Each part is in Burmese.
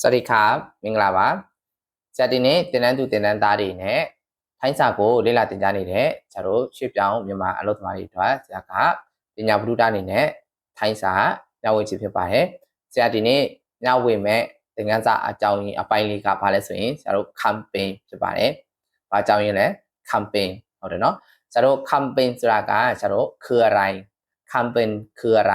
စวัสดีครับမင်္ဂလာပါဆရာဒီနေ့တင်တန်းသူတင်တန်းသားတွေနဲ့ထိုင်းစာကိုလေ့လာသင်ကြားနေတဲ့ဆရာတို့ရွှေ့ပြောင်းမြန်မာအလုပ်သမားတွေအတွက်ဆရာကပညာဗုဒ္ဓအနေနဲ့ထိုင်းစာညဝေချဖြစ်ပါတယ်ဆရာဒီနေ့ညဝေမဲ့သင်ခန်းစာအကြောင်းရင်းအပိုင်းလေးကဘာလဲဆိုရင်ဆရာတို့ campaign ဖြစ်ပါတယ်။ဘာအကြောင်းရင်းလဲ campaign ဟုတ်တယ်နော်ဆရာတို့ campaign ဆိုတာကဆရာတို့คืออะไร campaign คืออะไร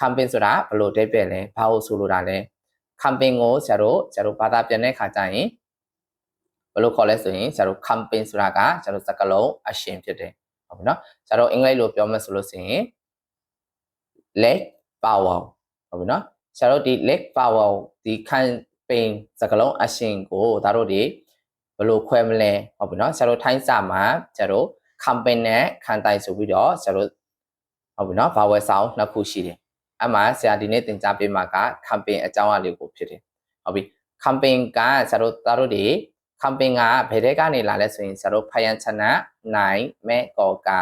campaign ဆိုတာဘယ်လိုတိတ်ပဲလဲဘာလို့ဆိုလိုတာလဲ campaign ကိုဆရာတို့ဆရာတို့ဘာသာပြန်တဲ့ခါကျရင်ဘယ်လိုခေါ်လဲဆိုရင်ဆရာတို့ campaign ဆိုတာကဆရာတို့စကားလုံးအရှင်ဖြစ်တယ်ဟုတ်ပြီနော်ဆရာတို့အင်္ဂလိပ်လိုပြောမယ်ဆိုလို့ဆိုရင် leg power ဟုတ်ပြီနော်ဆရာတို့ဒီ leg power ဒီ campaign စကားလုံးအရှင်ကိုဒါတို့ဒီဘယ်လိုခွဲမလဲဟုတ်ပြီနော်ဆရာတို့ထိုင်းစာမှာဆရာတို့ campaign နဲ့ခံတိုင်ဆိုပြီးတော့ဆရာတို့ဟုတ်ပြီနော် vowel sound နှစ်ခုရှိတယ် အမှဆရာဒီနေ့သင်ကြားပေးမှာက campaign အကြောင်းအရာလေးကိုဖြစ်တယ်ဟုတ်ပြီ campaign ကဆရာတို့သားတို့တွေ campaign ကဘယ်တဲ့ကနေလာလဲဆိုရင်ဆရာတို့ဖယန်ချနာနိုင်မဲကောကာ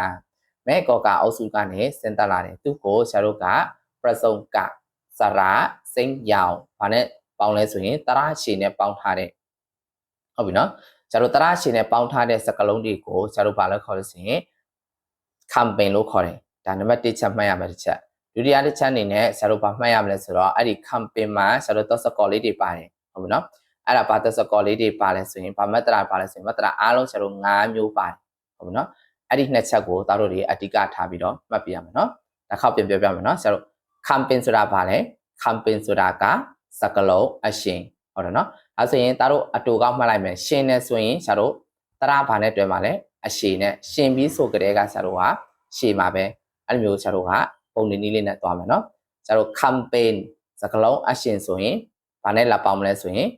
မဲကောကာအုပ်စုကနေစင်တက်လာတယ်သူ့ကိုဆရာတို့ကပရစုံကစရာစိမ့်ရောင်ဘာနဲ့ပေါင်းလဲဆိုရင်တရရှည်နဲ့ပေါင်းထားတဲ့ဟုတ်ပြီနော်ဆရာတို့တရရှည်နဲ့ပေါင်းထားတဲ့စကလုံးတွေကိုဆရာတို့ဘာလို့ခေါ်လဲဆိုရင် campaign လို့ခေါ်တယ်ဒါနံပါတ်1ချက်မှတ်ရမယ်တစ်ချက် ဒုတိယတစ်ချက်အနေနဲ့ဆရာတို့ဘာမှတ်ရမလဲဆိုတော့အဲ့ဒီ campaign မှာဆရာတို့သက်စကော်လေးတွေပါတယ်ဟုတ်ပြီနော်အဲ့ဒါဘာသက်စကော်လေးတွေပါလဲဆိုရင်ဘာမတရာပါလဲဆိုရင်မတရာအားလုံးဆရာတို့၅မျိုးပါတယ်ဟုတ်ပြီနော်အဲ့ဒီနှစ်ချက်ကိုသားတို့တွေအဓိကထားပြီးတော့မှတ်ပြရမယ်နော်တစ်ခေါက်ပြန်ပြောပြမယ်နော်ဆရာတို့ campaign ဆိုတာဘာလဲ campaign ဆိုတာကစကလုံးအရှင်ဟုတ်တယ်နော်အဲဆိုရင်သားတို့အတူကောက်မှတ်လိုက်မယ်ရှင်နဲ့ဆိုရင်ဆရာတို့တရာဘာနဲ့တွဲမှာလဲအရှင်နဲ့ရှင်ပြီးဆိုကြတဲ့ကဆရာတို့ကရှေ့မှာပဲအဲ့လိုမျိုးဆရာတို့က ပုံနေနည်းလေးနဲ့သွားမယ်နော်ကျတော့ campaign စကလုံးအရှင်ဆိုရင်ဘာနဲ့လာပေါင်းမလဲဆိုရင်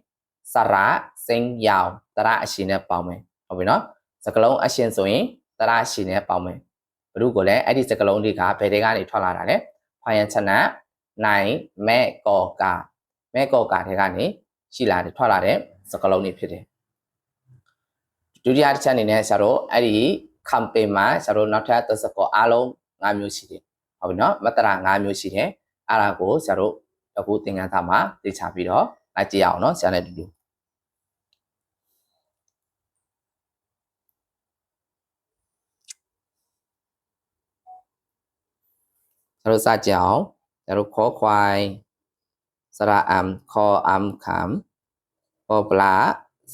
စရာစိန်ရောင်တရအရှင်နဲ့ပေါင်းမယ်ဟုတ်ပြီနော်စကလုံးအရှင်ဆိုရင်တရအရှင်နဲ့ပေါင်းမယ်ဘ누구ကိုလည်းအဲ့ဒီစကလုံးတွေကဘယ်တွေကနေထွက်လာတာလဲဖိုင်ယန်ချနတ်နိုင်မဲကောကာမဲကောကာတွေကနေရှိလာတယ်ထွက်လာတဲ့စကလုံးတွေဖြစ်တယ်ဒုတိယတစ်ချက်အနေနဲ့ဆရာတို့အဲ့ဒီ campaign မှာဆရာတို့နောက်ထပ်သစကောအားလုံး၅မျိုးရှိတယ် ဟုတ်ပြီနော်မတရာ၅မျိုးရှိတယ်အဲ့ဒါကိုဆရာတို့အခုသင်ခန်းစာမှာသိချပြီးတော့လိုက်ကြည့်အောင်နော်ဆရာနဲ့တူတူဆရာတို့စကြအောင်ဆရာတို့ခေါ်ခွိုင်းစရာအမ်ခေါ်အမ်ခမ်ပေါ်ပလာ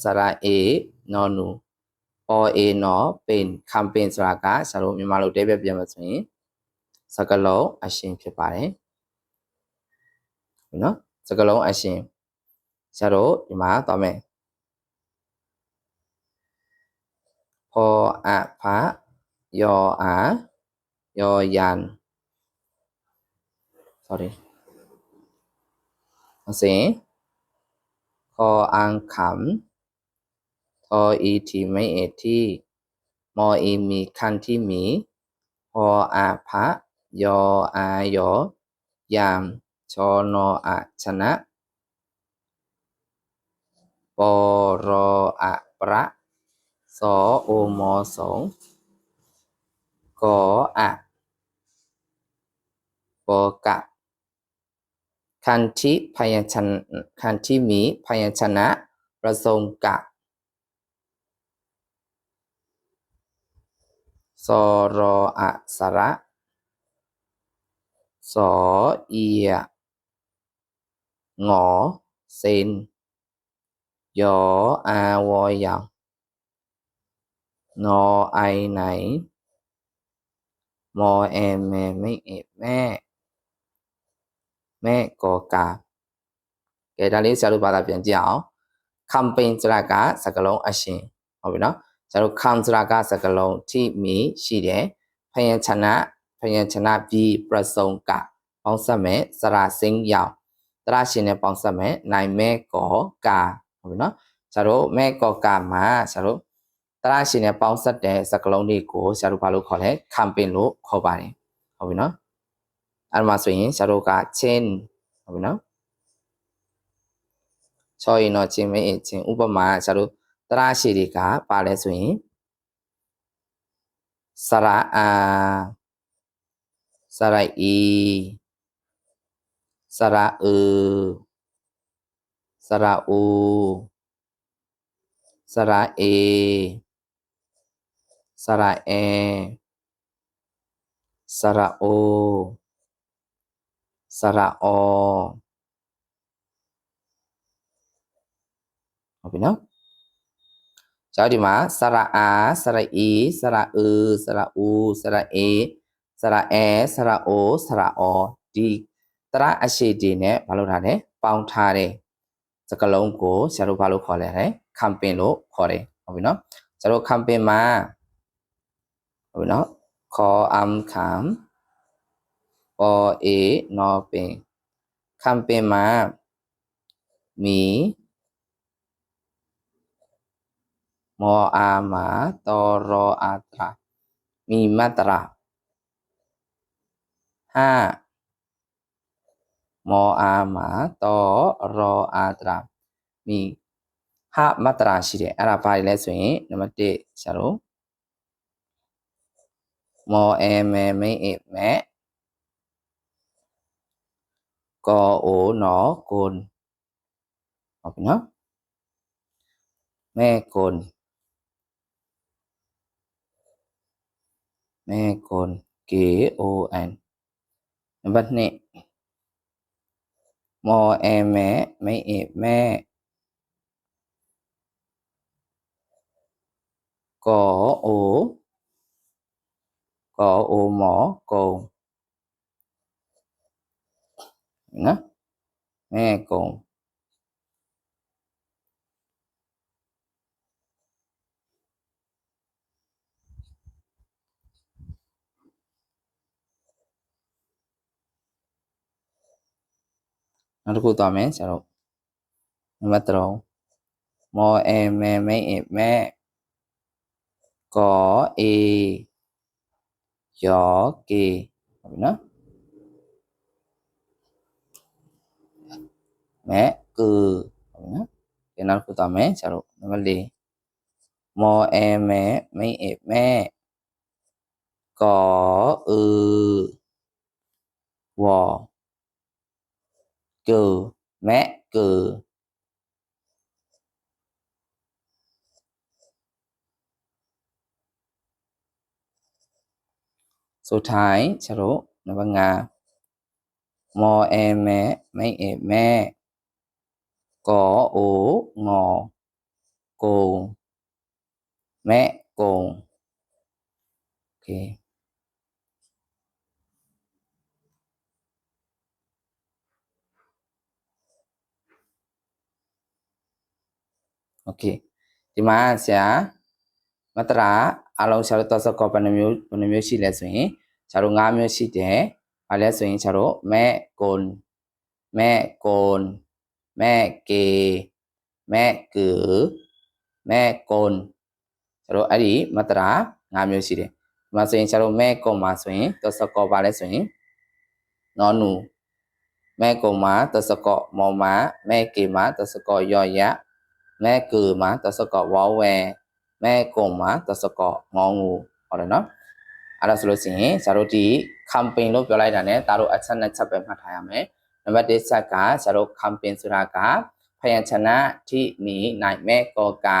စရာအေနော်နူပေါ်အေနော်ပင်ကမ်ပိန်းဆိုတာကဆရာတို့မြန်မာလိုတဲပြပြန်မှဆိုရင် စကလုံးအရှင်ဖြစ်ပါတယ်နော်စကလုံးအရှင်ဆရာတို့ဒီမှာသွားမယ်ဖောအဖာယောအာယောယန် sorry အစင်ခေါ်အန်ခမ်ထောအီတီမိတ်အတီမောအီမီခန်တီမီဟောအဖာ ยออายอยาม ชอนออะชนะปอรออะประสอโอมอสองกออะปกะคันทิพยัญชนะคันทิมีพยัญชนะ ประสงกะสรออะสระ สอเอียงอเซนยออาวอยยังนอไอไหน มอแอมแม่ไม่เอบแม่ แม่กอกาเกดาลิซารุบาตบเปลี่ยนเจ้าคำเป็นสรากาสกลงอาชีพเอาไปเนาะสรุปคำสรากาสกลงที่มีชีเดพยัญชนะ ယံချနာပြီးပြစုံကပေါင်းဆက်မယ်စရာစင်းရောင်တရရှင်နဲ့ပေါင်းဆက်မယ်နိုင်မဲကောကာဟုတ်ပြီနော်ဆရာတို့မဲကောကာမှာဆရာတို့တရရှင်နဲ့ပေါင်းဆက်တဲ့စကလုံးတွေကိုဆရာတို့ဘာလို့ခေါ်လဲ campaign လို့ခေါ်ပါတယ်ဟုတ်ပြီနော်အဲ့မှာဆိုရင်ဆရာတို့ကချင်းဟုတ်ပြီနော်ချောရင်တော့ချင်းမင်းချင်းဥပမာဆရာတို့တရရှိတွေကပါလဲဆိုရင်စရာအာ สระอี สระเออ สระอู สระเอ สระแอ สระโอ สระอเอาไปเนาะ Jadi หมสระอ้ a, sara i, sara อสระอูสระเอ စရာအဲစရာအိုစရာအောဒီတရအရှိတီနဲ့မလုပ်ထားတယ်ပေါင်းထားတယ်စကလုံးကိုဆရာတို့ဘာလို့ခေါ်လဲလဲကမ်ပိန်းလို့ခေါ်တယ်ဟုတ်ပြီနော်ဆရာတို့ကမ်ပိန်းမှာဟုတ်ပြီနော်ခေါ်အမ်ကမ်ပေါ်အေနော်ပင်ကမ်ပိန်းမှာမီမောအာမာတောရောအာတရာမိမတရာ ห้ามออาหมาตอรออาตรามีဟာမတရာရှိတယ်အဲ့ဒါဘာလဲဆိုရင်နံပါတ်1ဆရာတို့မောအဲမဲမိတ်အမဲကောအိုနော်ကွန်ဟုတ်ပြီနော်မဲကွန်မဲကွန် K O N vật nè mò e mé mấy e mé có ổ có ổ mỏ cồn nhá mẹ cồn နော်မဲကုံနောက်တစ်ခုသွားမယ်ဆရာတို့နံပါတ်3မောအဲမဲမိတ်အမဲကောအေယောကေဟုတ်ပြီနော်မဲကူဟုတ်ပြီနော်ဒီနောက်တစ်ခုသွားမယ်ဆရာတို့နံပါတ်4မောအဲမဲမိတ်အမဲကောအူဝါ cừ, mẹ, cừ. Số thái chả rỗ nó bằng ngà mò em mẹ mấy em mẹ có ố ngò cồn mẹ cồn ok. ok ဒီမှာဆရာမတရာအလုံးဆရာတို့တော့စကောဘယ်နှမျိုးဘယ်နှမျိုးရှိလဲဆိုရင်ဆရာတို့၅မျိုးရှိတယ်။ဘာလဲဆိုရင်ဆရာတို့မဲကွန်မဲကွန်မဲကေမဲကူမဲကွန်ဆရာတို့အဲ့ဒီမတရာ၅မျိုးရှိတယ်။ဒီမှာဆိုရင်ဆရာတို့မဲကွန်မှာဆိုရင်တော့စကောဘာလဲဆိုရင်နော်နူမဲကွန်မှာတော့စကောမော်မှာမဲကေမှာတော့စကောယောရ မဲကူမှာတော့စကောဝေါဝဲမဲကွန်မှာတစကောငေါငူဟုတ်တယ်နော်အဲ့ဒါဆိုလို့ရှိရင်ဇာတို့ဒီ campaign လို့ပြောလိုက်တာ ਨੇ ဒါတို့အချက်နဲ့ချက်ပဲမှတ်ထားရမယ်နံပါတ်1ချက်ကဇာတို့ campaign ဆိုတာကဖယံချနာထိနီနိုင်မဲကောကာ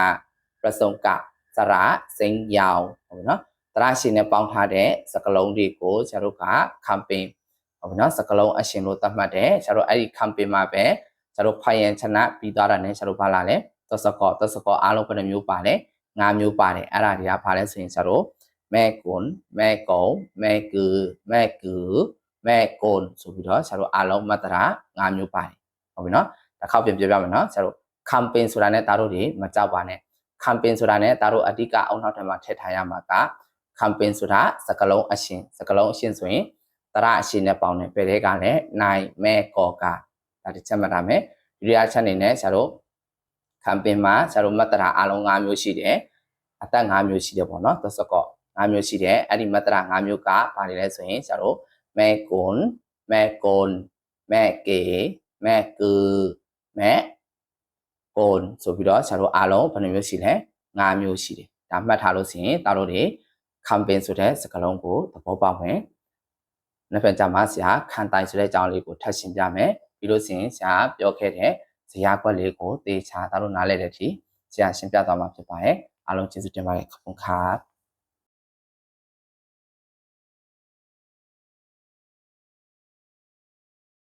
ပစုံကစရာစိန်ရောင်ဟုတ်ပြီနော်တရရှင်နဲ့ပေါင်းထားတဲ့စကလုံးတွေကိုဇာတို့က campaign ဟုတ်ပြီနော်စကလုံးအရှင်လို့သတ်မှတ်တယ်ဇာတို့အဲ့ဒီ campaign မှာပဲဇာတို့ဖယံချနာပြီးသွားတာ ਨੇ ဇာတို့ဘာလာလဲ သစကောသစကောအားလုံးဘယ်နှမျိုးပါလဲ၅မျိုးပါတယ်အဲ့ဒါတွေကဘာလဲဆိုရင်ကျတော့မဲကွန်မဲကုံမဲကူမဲကူမဲကွန်ဆိုပြီးတော့ကျတော့အားလုံးမတရာ၅မျိုးပါတယ်ဟုတ်ပြီနော်တစ်ခေါက်ပြန်ပြောပြမယ်နော်ကျတော့ campaign ဆိုတာနဲ့တားတို့တွေမကြောက်ပါနဲ့ campaign ဆိုတာနဲ့တားတို့အဓိကအုံနောက်ထပ်မှာထည့်ထားရမှာက campaign ဆိုတာစကလုံးအရှင်စကလုံးအရှင်ဆိုရင်တရအရှင်နဲ့ပေါင်းတယ်ပဲတဲ့ကလည်းနိုင်မဲကောကဒါတစ်ချက်မှတ်ထားမယ်ဒီရချက်အနေနဲ့ကျတော့ campaign မှာဆရာတို့မတ်တရာအလုံး၅မျိုးရှိတယ်အသက်၅မျိုးရှိတယ်ပေါ့နော်သစကော့၅မျိုးရှိတယ်အဲ့ဒီမတ်တရာ၅မျိုးကဘာတွေလဲဆိုရင်ဆရာတို့မဲကွန်မဲကွန်မဲကေမဲကူမဲကွန်ဆိုပြီးတော့ဆရာတို့အလုံးဘယ်နှမျိုးရှိလဲ၅မျိုးရှိတယ်ဒါမှတ်ထားလို့ဆိုရင်တားတို့တွေ campaign ဆိုတဲ့စကားလုံးကိုသဘောပေါက်မယ်နောက်ပြန်ကြမှာဆရာခံတိုင်ဆိုတဲ့အကြောင်းလေးကိုထပ်ရှင်းပြမယ်ပြီးလို့ဆိုရင်ဆရာပြောခဲ့တဲ့ ဇရာကွက်လေးကိုသေချာသားလို့နားလည်တဲ့အထိဆရာရှင်းပြသွားမှာဖြစ်ပါတယ်အားလုံးကျေးဇူးတင်ပါတယ်ခပ်ခွန်ခါ